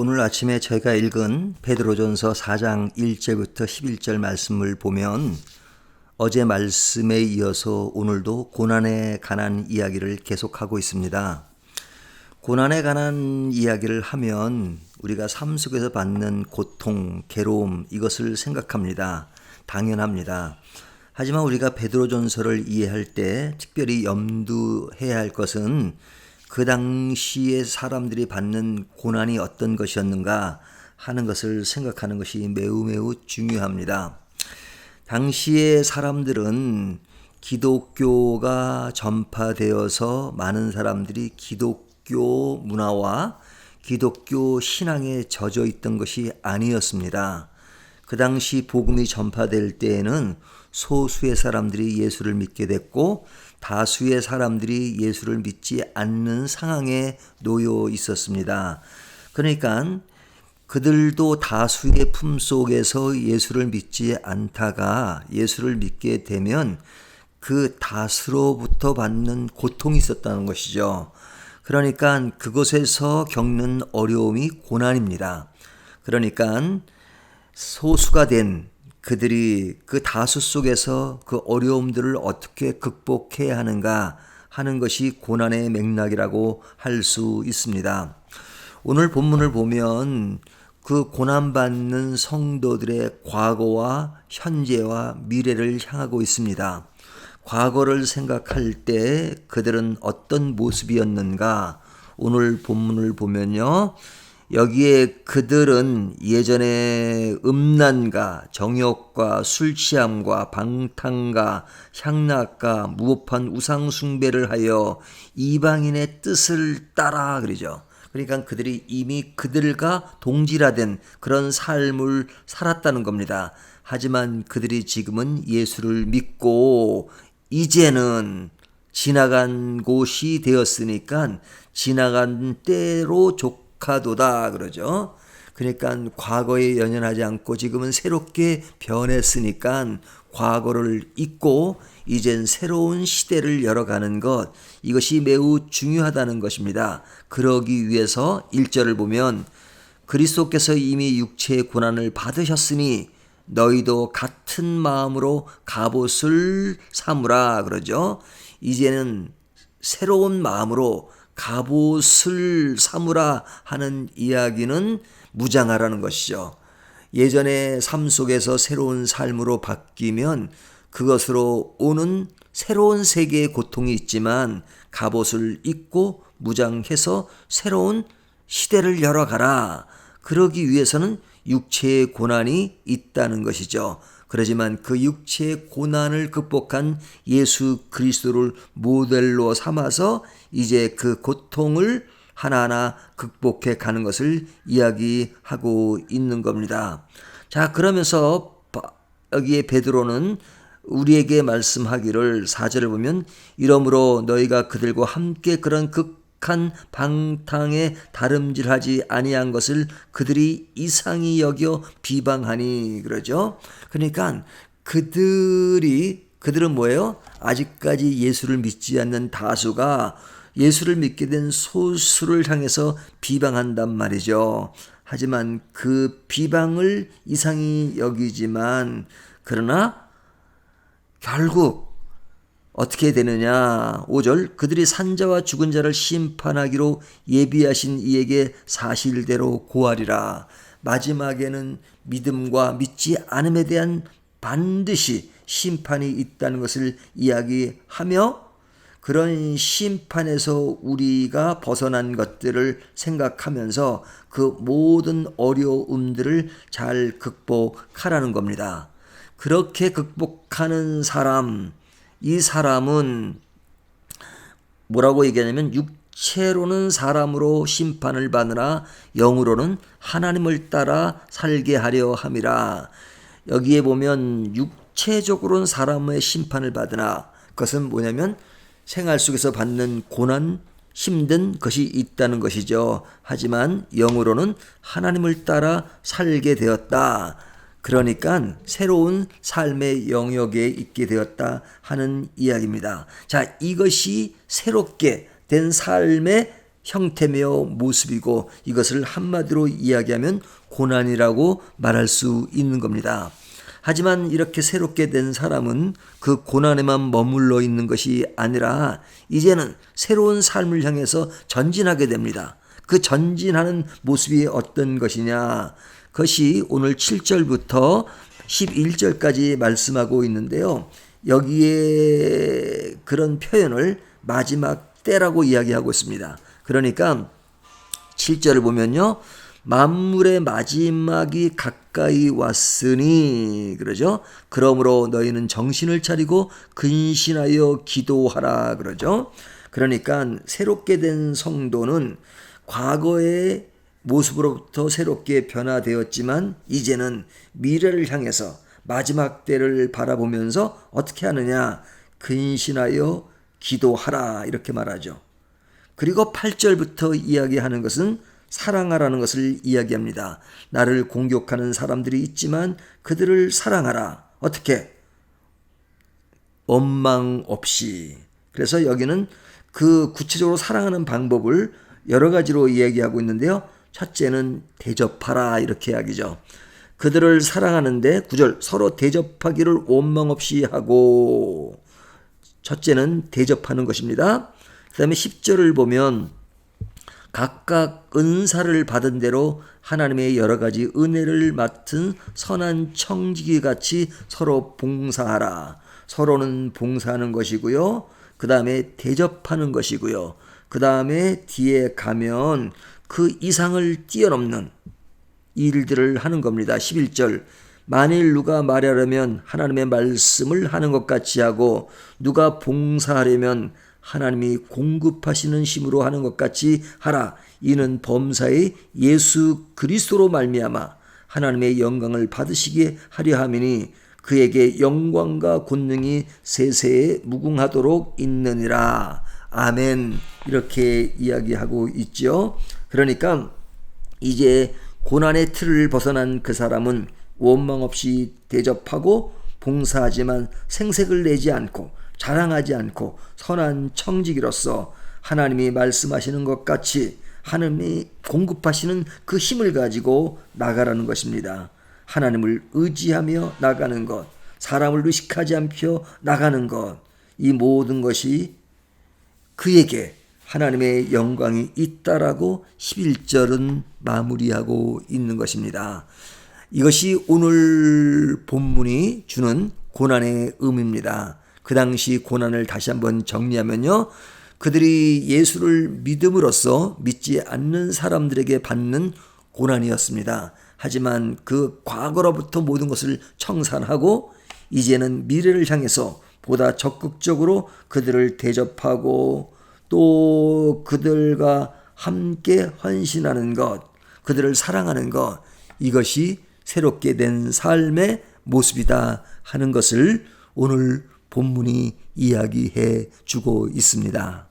오늘 아침에 저희가 읽은 베드로전서 4장 1절부터 11절 말씀을 보면 어제 말씀에 이어서 오늘도 고난에 관한 이야기를 계속하고 있습니다. 고난에 관한 이야기를 하면 우리가 삶 속에서 받는 고통, 괴로움 이것을 생각합니다. 당연합니다. 하지만 우리가 베드로전서를 이해할 때 특별히 염두해야 할 것은 그 당시에 사람들이 받는 고난이 어떤 것이었는가 하는 것을 생각하는 것이 매우 매우 중요합니다. 당시의 사람들은 기독교가 전파되어서 많은 사람들이 기독교 문화와 기독교 신앙에 젖어 있던 것이 아니었습니다. 그 당시 복음이 전파될 때에는 소수의 사람들이 예수를 믿게 됐고 다수의 사람들이 예수를 믿지 않는 상황에 놓여 있었습니다. 그러니까 그들도 다수의 품 속에서 예수를 믿지 않다가 예수를 믿게 되면 그 다수로부터 받는 고통이 있었다는 것이죠. 그러니까 그곳에서 겪는 어려움이 고난입니다. 그러니까 소수가 된 그들이 그 다수 속에서 그 어려움들을 어떻게 극복해야 하는가 하는 것이 고난의 맥락이라고 할 수 있습니다. 오늘 본문을 보면 그 고난받는 성도들의 과거와 현재와 미래를 향하고 있습니다. 과거를 생각할 때 그들은 어떤 모습이었는가? 오늘 본문을 보면요. 여기에 그들은 예전에 음란과 정욕과 술 취함과 방탕과 향락과 무법한 우상 숭배를 하여 이방인의 뜻을 따라 그러죠. 그러니까 그들이 이미 그들과 동질화된 그런 삶을 살았다는 겁니다. 하지만 그들이 지금은 예수를 믿고 이제는 지나간 곳이 되었으니까 지나간 때로 족 가도다 그러죠. 그러니까 과거에 연연하지 않고 지금은 새롭게 변했으니까 과거를 잊고 이젠 새로운 시대를 열어가는 것 이것이 매우 중요하다는 것입니다. 그러기 위해서 1절을 보면 그리스도께서 이미 육체의 고난을 받으셨으니 너희도 같은 마음으로 갑옷을 삼으라 그러죠. 이제는 새로운 마음으로 갑옷을 삼으라 하는 이야기는 무장하라는 것이죠. 예전의 삶 속에서 새로운 삶으로 바뀌면 그것으로 오는 새로운 세계의 고통이 있지만 갑옷을 입고 무장해서 새로운 시대를 열어가라. 그러기 위해서는 육체의 고난이 있다는 것이죠. 그러지만 그 육체의 고난을 극복한 예수 그리스도를 모델로 삼아서 이제 그 고통을 하나하나 극복해 가는 것을 이야기하고 있는 겁니다. 자, 그러면서 여기에 베드로는 우리에게 말씀하기를 사절을 보면 이러므로 너희가 그들과 함께 그런 극 한 방탕에 다름질하지 아니한 것을 그들이 이상히 여겨 비방하니 그러죠. 그러니까 그들이 그들은 뭐예요? 아직까지 예수를 믿지 않는 다수가 예수를 믿게 된 소수를 향해서 비방한단 말이죠. 하지만 그 비방을 이상히 여기지만 그러나 결국 어떻게 되느냐? 5절 그들이 산자와 죽은 자를 심판하기로 예비하신 이에게 사실대로 고하리라. 마지막에는 믿음과 믿지 않음에 대한 반드시 심판이 있다는 것을 이야기하며 그런 심판에서 우리가 벗어난 것들을 생각하면서 그 모든 어려움들을 잘 극복하라는 겁니다. 그렇게 극복하는 사람, 이 사람은 뭐라고 얘기하냐면 육체로는 사람으로 심판을 받으나 영으로는 하나님을 따라 살게 하려 함이라. 여기에 보면 육체적으로는 사람의 심판을 받으나 그것은 뭐냐면 생활 속에서 받는 고난, 힘든 것이 있다는 것이죠. 하지만 영으로는 하나님을 따라 살게 되었다. 그러니까 새로운 삶의 영역에 있게 되었다 하는 이야기입니다. 자, 이것이 새롭게 된 삶의 형태며 모습이고 이것을 한마디로 이야기하면 고난이라고 말할 수 있는 겁니다. 하지만 이렇게 새롭게 된 사람은 그 고난에만 머물러 있는 것이 아니라 이제는 새로운 삶을 향해서 전진하게 됩니다. 그 전진하는 모습이 어떤 것이냐? 그것이 오늘 7절부터 11절까지 말씀하고 있는데요. 여기에 그런 표현을 마지막 때라고 이야기하고 있습니다. 그러니까 7절을 보면요. 만물의 마지막이 가까이 왔으니 그러죠. 그러므로 너희는 정신을 차리고 근신하여 기도하라 그러죠. 그러니까 새롭게 된 성도는 과거의 모습으로부터 새롭게 변화되었지만 이제는 미래를 향해서 마지막 때를 바라보면서 어떻게 하느냐 근신하여 기도하라 이렇게 말하죠. 그리고 8절부터 이야기하는 것은 사랑하라는 것을 이야기합니다. 나를 공격하는 사람들이 있지만 그들을 사랑하라. 어떻게? 원망 없이. 그래서 여기는 그 구체적으로 사랑하는 방법을 여러 가지로 이야기하고 있는데요. 첫째는 대접하라 이렇게 이야기죠. 그들을 사랑하는데 구절 서로 대접하기를 원망 없이 하고 첫째는 대접하는 것입니다. 그다음에 10절을 보면 각각 은사를 받은 대로 하나님의 여러 가지 은혜를 맡은 선한 청지기 같이 서로 봉사하라. 서로는 봉사하는 것이고요. 그 다음에 대접하는 것이고요. 그 다음에 뒤에 가면 그 이상을 뛰어넘는 일들을 하는 겁니다. 11절. 만일 누가 말하려면 하나님의 말씀을 하는 것 같이 하고 누가 봉사하려면 하나님이 공급하시는 힘으로 하는 것 같이 하라. 이는 범사의 예수 그리스도로 말미암아 하나님의 영광을 받으시게 하려 함이니 그에게 영광과 권능이 세세에 무궁하도록 있느니라. 아멘. 이렇게 이야기하고 있죠. 그러니까 이제 고난의 틀을 벗어난 그 사람은 원망 없이 대접하고 봉사하지만 생색을 내지 않고 자랑하지 않고 선한 청지기로서 하나님이 말씀하시는 것 같이 하나님이 공급하시는 그 힘을 가지고 나가라는 것입니다. 하나님을 의지하며 나가는 것, 사람을 의식하지 않고 나가는 것, 이 모든 것이 그에게 하나님의 영광이 있다라고 11절은 마무리하고 있는 것입니다. 이것이 오늘 본문이 주는 고난의 의미입니다. 그 당시 고난을 다시 한번 정리하면요. 그들이 예수를 믿음으로써 믿지 않는 사람들에게 받는 고난이었습니다. 하지만 그 과거로부터 모든 것을 청산하고 이제는 미래를 향해서 보다 적극적으로 그들을 대접하고 또 그들과 함께 헌신하는 것, 그들을 사랑하는 것, 이것이 새롭게 된 삶의 모습이다 하는 것을 오늘 본문이 이야기해 주고 있습니다.